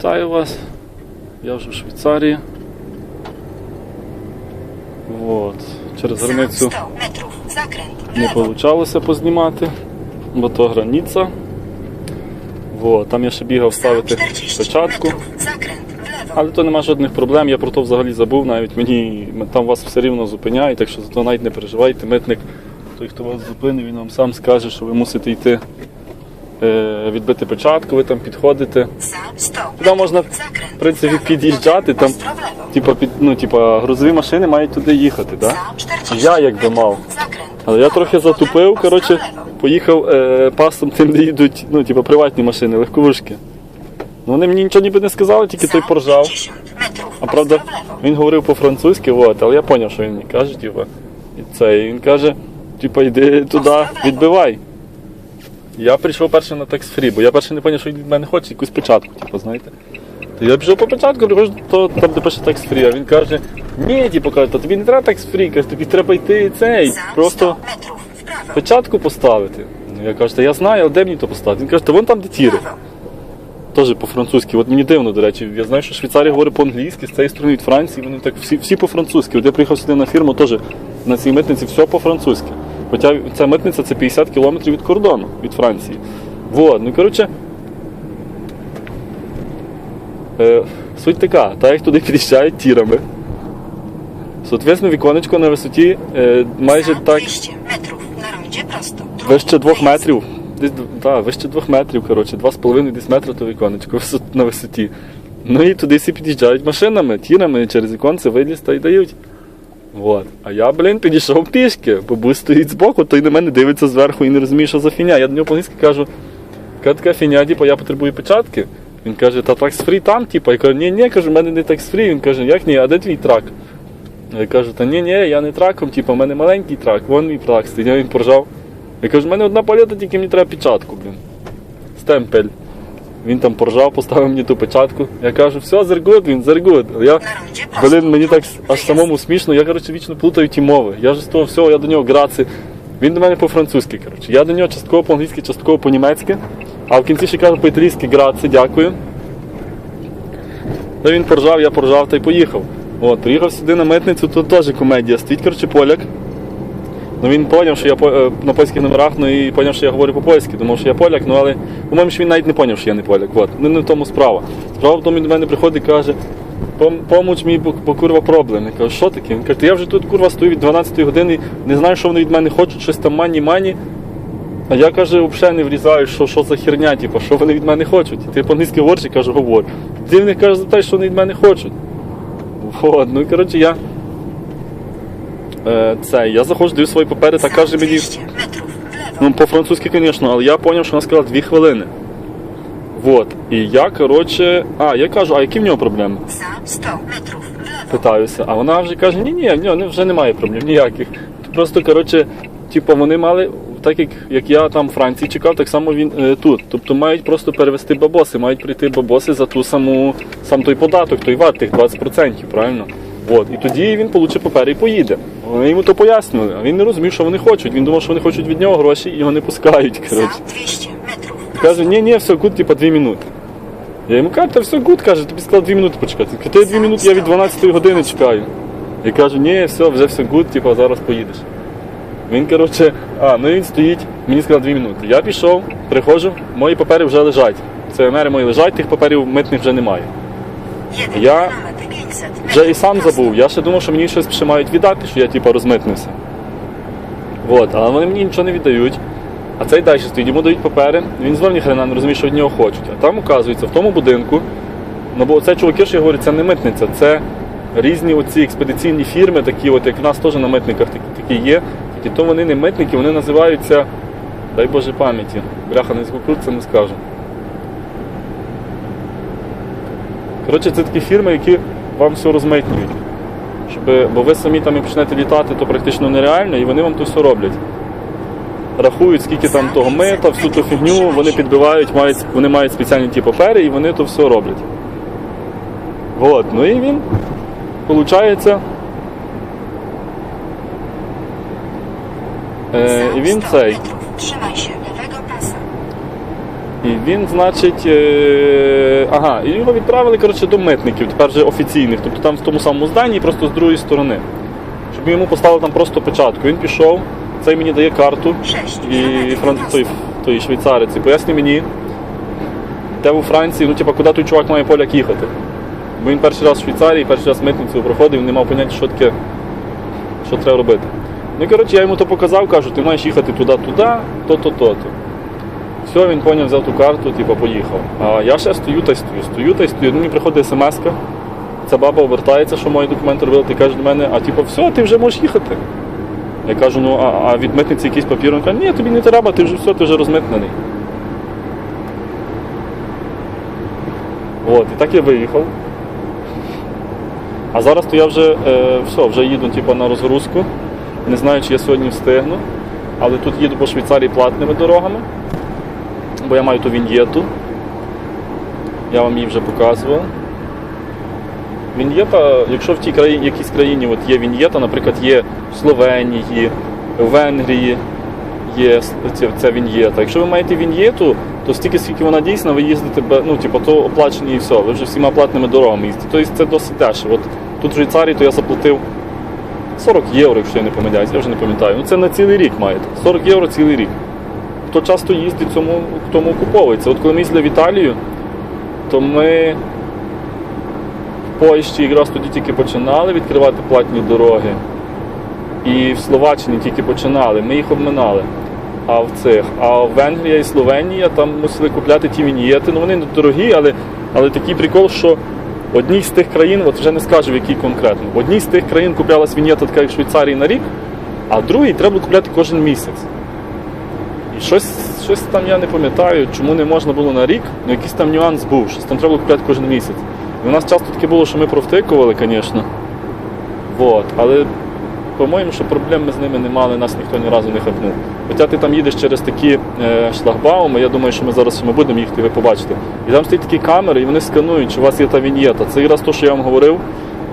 Вітаю вас. Я вже в Швейцарії. Вот. Через границю 100 metrów. Zakręt w не вийшло познімати, бо то границя. Вот. Там я ще бігав ставити печатку. Але то нема жодних проблем, я про то взагалі забув, навіть мені там вас все рівно зупиняють, так що за то навіть не переживайте. Митник, той, хто вас зупинив, він вам сам скаже, що ви мусите йти відбити печатку, ви там підходите. Za 100 Туди можна, в принципі, під'їжджати, там, типа, під, ну, типа, грузові машини мають туди їхати, да? Я якби мав. Але я трохи затупив, коротше, поїхав е, пасом тим, де їдуть, ну, типа, приватні машини, легковушки. Ну, вони мені нічого ніби не сказали, тільки той поржав. А правда, він говорив по-французьки, от, але я зрозумів, що він каже, типу, і це, і він каже, типу, йди туди, відбивай. Я прийшов перше на такс-фрі, бо я перше не зрозумів, що він від мене хоче, якусь печатку, типу, знаєте. То я пішов по печатку, приходжу, то там, де пише такс-фрі, а він каже, ні, типу, каже, то тобі не треба такс-фрі, каже, тобі треба йти цей, просто 100 metrów. W prawo. печатку поставити. Ну, Я кажу, та я знаю, але де мені то поставити? Він каже, та вон там, де тіри. Теж по-французьки. От мені дивно, до речі. Я знаю, що Швейцарія говорить по-англійськи, з цієї сторони від Франції, вони так всі, всі по-французьки. От я приїхав сюди на фірму, теж на цій митниці все по-французьки. Хоча ця митниця це 50 кілометрів від кордону, від Франції. Вот, ну коротше. Е, суть така, та як туди під'їжджають тірами. Соответственно, віконечко на висоті е, майже Za так 200 metrów. Na rondzie prosto. Вище двох метрів. Десь да, вище двох метрів, коротше, два з половиною десь метра то віконечко на висоті. Ну і туди всі під'їжджають машинами, тірами через віконце виліз та й дають. Вот. А я, блін, підійшов пішки, бо бус стоїть збоку, той на мене дивиться зверху і не розуміє, що за фіня. Я до нього по-англійськи кажу, яка така фіня, типу, я потребую печатки. Він каже, та такс-фрі там, типу. Я кажу, ні, ні, кажу, в мене не такс-фрі. Він каже, як ні, а де твій трак? Я кажу, та ні, ні, я не траком, типу, в мене маленький трак, вон мій трак стоїть. Я він поржав. Я кажу, в мене одна палета, тільки мені треба печатку, блін. Стемпель. Він там поржав, поставив мені ту печатку. Я кажу, все, зергуд, він зергуд. Я, блін, мені так аж самому смішно, я, коротше, вічно плутаю ті мови. Я ж з того всього, я до нього граци. Він до мене по-французьки, коротше. Я до нього частково по-англійськи, частково по-німецьки. А в кінці ще кажу по-італійськи граці, дякую. Ну він поржав, я поржав та й поїхав. От, приїхав сюди на митницю, тут теж комедія. Стоїть, коротше, поляк. Ну він зрозумів, що я е, на польських номерах, ну і зрозумів, що я говорю по-польськи, думав, що я поляк, ну але по-моєму, що він навіть не зрозумів, що я не поляк. От. Ну не в тому справа. Справа в тому, він до мене приходить і каже, «Пом- помоч мені, бо, курва проблем. Я кажу, що таке? Він каже, я вже тут курва стою від 12 години, не знаю, що вони від мене хочуть, щось там мані-мані. А я каже, взагалі не врізаю, що, що за херня, типу, що вони від мене хочуть. Ти по-англійськи говориш і кажу, говорю. Ти в них каже за те, що вони від мене хочуть. Вот, ну коротше я. Е, це, я заходжу, даю свої папери та каже мені. 200 metrów. W lewo. Ну, по-французьки, звісно, але я зрозумів, що вона сказала 2 хвилини. Вот. І я, коротше. А, я кажу, а які в нього проблеми? Za 100 metrów. W lewo. Питаюся. А вона вже каже, ні, ні, в нього вже немає проблем ніяких. Просто, коротше, типу, вони мали, так як, як я там в Франції чекав, так само він е, тут. Тобто мають просто перевести бабоси, мають прийти бабоси за ту саму сам той податок, той ват, тих 20%, правильно? От. І тоді він получить папери і поїде. Вони йому то пояснили, а він не розумів, що вони хочуть. Він думав, що вони хочуть від нього гроші і його не пускають. Коротше. Za 200 metrów. Каже, ні, ні, все гуд, типа 2 минути. Я йому кажу, та все гуд, каже, тобі сказав 2 минути почекати. Ти 2 минути, я від 12 години чекаю. Я кажу, ні, все, вже все гуд, типа зараз поїдеш. Він, коротше, а, ну він стоїть, мені сказав 2 минути. Я пішов, приходжу, мої папери вже лежать. Це мої лежать, тих паперів митних вже немає. 1 Ja- kilometr 500 Вже і сам забув. Я ще думав, що мені щось ще мають віддати, що я типа розмитнився. От, але вони мені нічого не віддають. А цей далі стоїть, йому дають папери, він знову ні хрена не розуміє, що від нього хочуть. А там, оказується, в тому будинку, ну бо це чуваки, що я говорю, це не митниця, це різні оці експедиційні фірми, такі, от як в нас теж на митниках такі, такі є. Тільки то вони не митники, вони називаються, дай Боже пам'яті. Бляха, не скрутиться, не скажу. Коротше, це такі фірми, які вам все розмитнюють. Щоб, бо ви самі там і почнете літати, то практично нереально, і вони вам то все роблять. Рахують, скільки там того мита, всю ту фігню, вони підбивають, мають, вони мають спеціальні ті папери, і вони то все роблять. От, ну і він, виходить, е, і він Za 100 цей. metrów. І він, значить, е, ага, і його відправили коротше, до митників, тепер вже офіційних, тобто там в тому самому зданні, просто з другої сторони. Щоб йому поставили там просто печатку. Він пішов, цей мені дає карту, і фран... той, той швейцарець, і поясни мені, де у Франції, ну типа, куди той чувак має поляк їхати. Бо він перший раз в Швейцарії, перший раз митницю проходив, він не мав поняття, що таке, що треба робити. Ну коротше, я йому то показав, кажу, ти маєш їхати туди-туди, то-то, то-то. Все, він поняв, взяв ту карту, типу, поїхав. А я ще стою та й стою, стою та й стою. Мені приходить смс ця баба обертається, що мої документи робили, ти каже до мене, а типу, все, ти вже можеш їхати. Я кажу, ну а, а від митниці якийсь папір? Він каже, ні, тобі не треба, ти вже все, ти вже розмитнений. От, і так я виїхав. А зараз то я вже е, все, вже їду типу, на розгрузку. Не знаю, чи я сьогодні встигну. Але тут їду по Швейцарії платними дорогами, бо я маю ту віньєту. Я вам її вже показував. Віньєта, якщо в тій країні, якійсь країні от є віньєта, наприклад, є в Словенії, в Венгрії є ця, віньєта. Якщо ви маєте віньєту, то стільки, скільки вона дійсна, ви їздите, ну, типу, то оплачені і все, ви вже всіма платними дорогами їздите. Тобто це досить дешево. От тут в Швейцарії то я заплатив 40 євро, якщо я не помиляюсь, я вже не пам'ятаю. Ну це на цілий рік маєте. 40 євро цілий рік. Хто часто їздить, цьому, тому окуповується. От коли ми їздили в Італію, то ми в Польщі якраз тоді тільки починали відкривати платні дороги. І в Словаччині тільки починали, ми їх обминали. А в цих, а Венгрія і Словенія там мусили купляти ті віньєти. Ну вони не дорогі, але, але такий прикол, що одній з тих країн, от вже не скажу в якій конкретно, в одній з тих країн куплялась віньєта така, як Швейцарії на рік, а другій треба було купляти кожен місяць. Щось, щось там я не пам'ятаю, чому не можна було на рік, ну якийсь там нюанс був, щось там треба було купляти кожен місяць. І у нас часто таке було, що ми провтикували, звісно. Вот. Але по-моєму, що проблем ми з ними не мали, нас ніхто ні разу не хапнув. Хоча ти там їдеш через такі е, шлагбауми, я думаю, що ми зараз ми будемо їхати, ви побачите. І там стоять такі камери, і вони сканують, чи у вас є та віньєта. Це якраз те, що я вам говорив,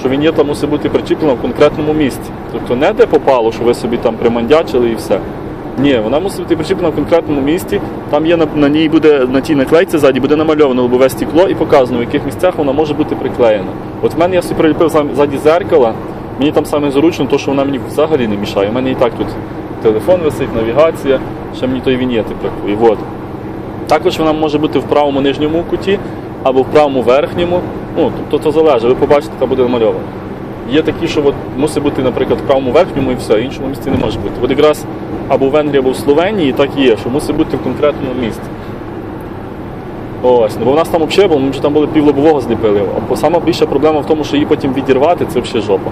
що віньєта мусить бути причіплена в конкретному місці. Тобто не де попало, що ви собі там примандячили і все. Ні, вона мусить бути причіплена в конкретному місці. Там є на, на ній буде на тій наклейці ззаді буде намальовано лобове стекло і показано, в яких місцях вона може бути приклеєна. От в мене я собі приліпив ззаді зеркала. Мені там саме зручно, то що вона мені взагалі не мішає. У мене і так тут телефон висить, навігація, ще мені тої вінєти бракує. Вот. Також вона може бути в правому нижньому куті або в правому верхньому. Ну, тобто то залежить, ви побачите, там буде намальовано. Є такі, що от мусить бути, наприклад, в правому верхньому і все, в іншому місці не може бути. От якраз або в Венгрії, або в Словенії так і є, що мусить бути в конкретному місці. Ось, ну бо в нас там взагалі було, ми вже там були півлобового зліпили. А сама більша проблема в тому, що її потім відірвати, це взагалі жопа.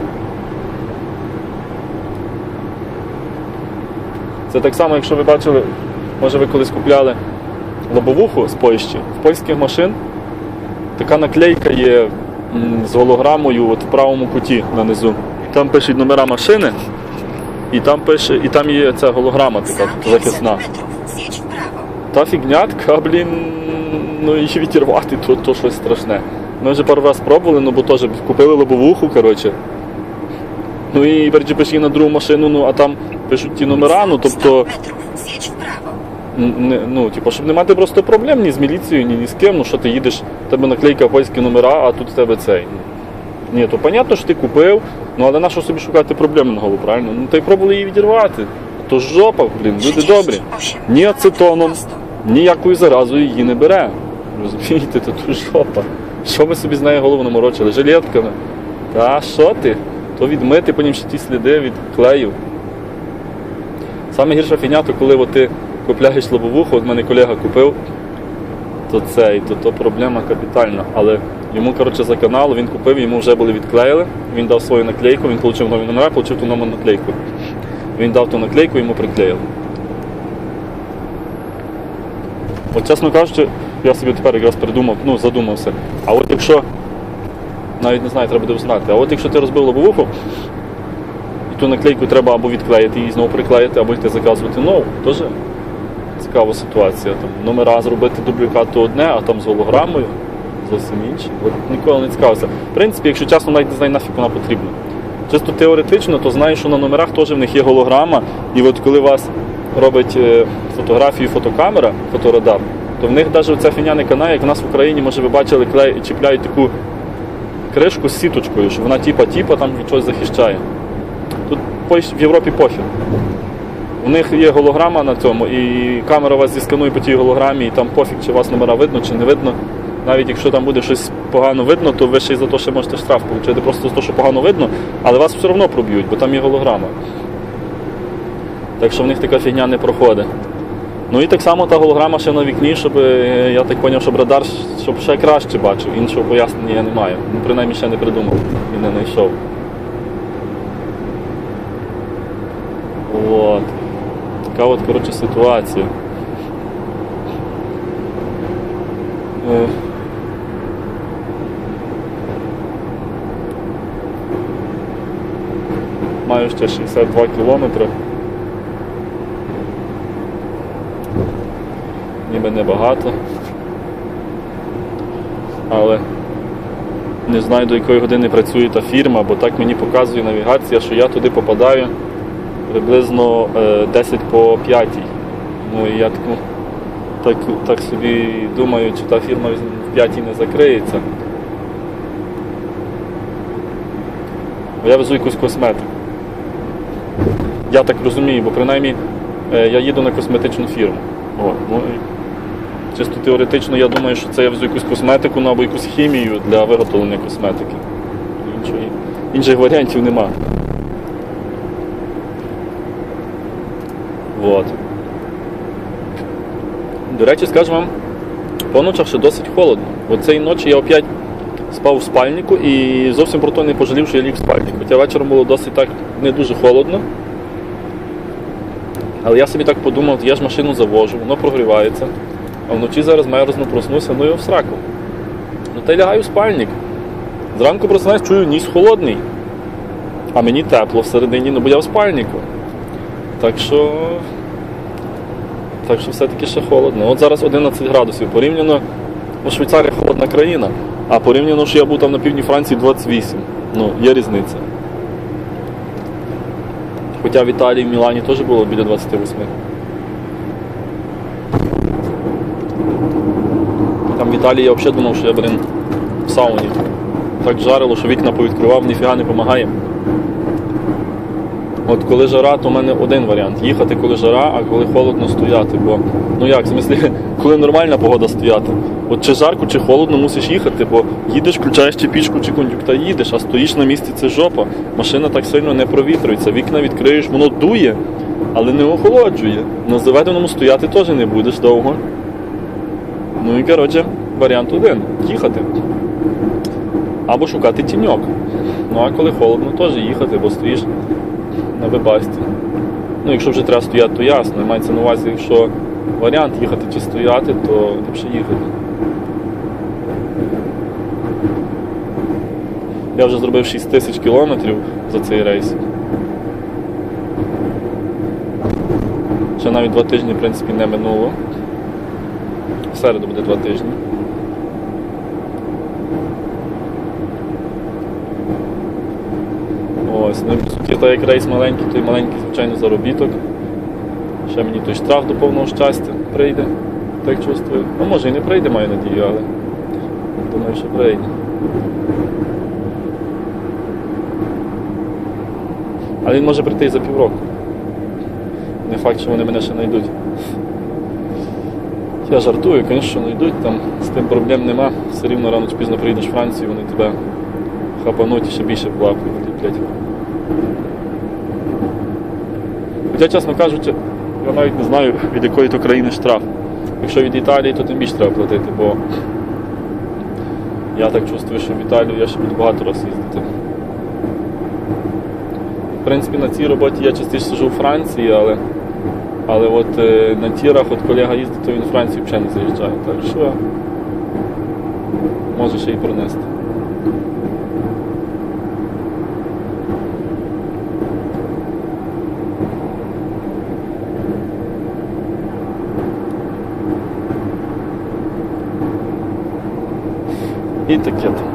Це так само, якщо ви бачили, може ви колись купляли лобовуху з Польщі, в польських машин така наклейка є з голограмою от в правому куті нанизу. Там пишуть номера машини, і там пише, і там є ця голограма така 500 захисна. Та фігня така, блін, ну її відірвати, то, то щось страшне. Ми вже пару раз пробували, ну бо теж купили лобовуху, коротше. Ну і перечепиш її на другу машину, ну а там пишуть ті номера, ну тобто. Ну, типу, щоб не мати просто проблем ні з міліцією, ні, ні з ким. Ну що ти їдеш, в тебе наклейка польські номера, а тут в тебе цей. Ні, то понятно, що ти купив, ну але на що собі шукати проблеми на голову, правильно? Ну та й пробували її відірвати. То ж жопа, блін, люди добрі. Ні ацетоном, ніякою заразою її не бере. Розумієте, то то жопа. Що ми собі з нею голову наморочили? Жилетками. Та що ти? То відмити по нім ще ті сліди від клею. Саме гірша фігня, то коли от ти купляєш лобовуху, от мене колега купив, то це, то, то проблема капітальна. Але йому, коротше, за канал, він купив, йому вже були відклеїли, він дав свою наклейку, він отримав нові номера, отримав ту нову наклейку. Він дав ту наклейку, йому приклеїли. От, чесно кажучи, я собі тепер якраз придумав, ну, задумався. А от якщо, навіть не знаю, треба буде узнати, а от якщо ти розбив лобовуху, і ту наклейку треба або відклеїти і знову приклеїти, або йти заказувати нову, теж цікава ситуація. Там номера зробити дублікат то одне, а там з голограмою зовсім інше. От ніколи не цікавився. В принципі, якщо чесно, навіть не знаю, нафіг вона потрібна. Чисто теоретично, то знаю, що на номерах теж в них є голограма, і от коли вас робить е, фотографію фотокамера, фоторадар, то в них навіть ця фіня не канає, як в нас в Україні, може ви бачили, клей, чіпляють таку кришку з сіточкою, що вона тіпа-тіпа там від захищає. Тут в Європі пофіг. У них є голограма на цьому, і камера вас зісканує по тій голограмі, і там пофіг, чи вас номера видно, чи не видно. Навіть якщо там буде щось погано видно, то ви ще й за те, що можете штраф отримати просто за те, що погано видно, але вас все одно проб'ють, бо там є голограма. Так що в них така фігня не проходить. Ну і так само та голограма ще на вікні, щоб е, я так зрозумів, щоб радар щоб ще краще бачив. Іншого пояснення я не маю. Ну, принаймні ще не придумав і не знайшов. От. Така от, коротше, ситуація. Е. Маю ще 62 кілометри. Ніби небагато. Але не знаю до якої години працює та фірма, бо так мені показує навігація, що я туди попадаю приблизно е, 10 по 5. Ну і я таку, так, так собі думаю, чи та фірма в 5 не закриється. Я везу якусь косметику. Я так розумію, бо принаймні е, я їду на косметичну фірму. О, ну, чисто теоретично я думаю, що це я везу якусь косметику ну, або якусь хімію для виготовлення косметики. Інших варіантів нема. Вот. До речі, скажу вам, по ночах ще досить холодно. Оцеї ночі я опять спав в спальнику і зовсім про то не пожалів, що я ліг в спальник. Хоча вечором було досить так не дуже холодно. Але я собі так подумав, я ж машину завожу, воно прогрівається, а вночі зараз мерзну, проснуся, ну і в сраку. Ну та й лягаю в спальник. Зранку просинаюсь, чую, ніс холодний, а мені тепло всередині, ну бо я в спальнику. Так що. Так що все-таки ще холодно. От зараз 11 градусів. Порівняно, ну, Швейцарія холодна країна, а порівняно, що я був там на півдні Франції 28. Ну, є різниця. Хоча в Італії, в Мілані теж було біля 28. Там в Італії я взагалі думав, що я, блин, в сауні. Так жарило, що вікна повідкривав, ніфіга не допомагає. От коли жара, то в мене один варіант. Їхати, коли жара, а коли холодно стояти. Бо ну як, в смислі, коли нормальна погода стояти. От чи жарко, чи холодно мусиш їхати, бо їдеш, включаєш чи пічку, чи кондюкта їдеш, а стоїш на місці це жопа. Машина так сильно не провітрюється. Вікна відкриєш, воно дує, але не охолоджує. На заведеному стояти теж не будеш довго. Ну і коротше, варіант один їхати. Або шукати тіньок. Ну а коли холодно, теж їхати, бо стоїш на вебасті. Ну, якщо вже треба стояти, то ясно. Мається на увазі, якщо варіант їхати чи стояти, то ліпше їхати. Я вже зробив 6 тисяч кілометрів за цей рейс. Ще навіть два тижні, в принципі, не минуло. В середу буде два тижні. Ось, ну і суті, так як рейс маленький, той маленький, звичайно, заробіток. Ще мені той штраф до повного щастя прийде, так чувствую. Ну може і не прийде, маю надію, але думаю, що прийде. Але він може прийти і за півроку. Не факт, що вони мене ще знайдуть. Я жартую, звісно, знайдуть, там з тим проблем нема. Все рівно рано чи пізно приїдеш в Францію, вони тебе хапануть і ще більше плакають, Хоча, чесно кажучи, я навіть не знаю, від якої то країни штраф. Якщо від Італії, то тим більше треба платити, бо я так чувствую, що в Італію я ще буду багато разів їздити. В принципі, на цій роботі я частіше сижу у Франції, але, але от е, на тірах от колега їздить, то він в Францію взагалі не заїжджає. Так що може ще й пронести. І таке.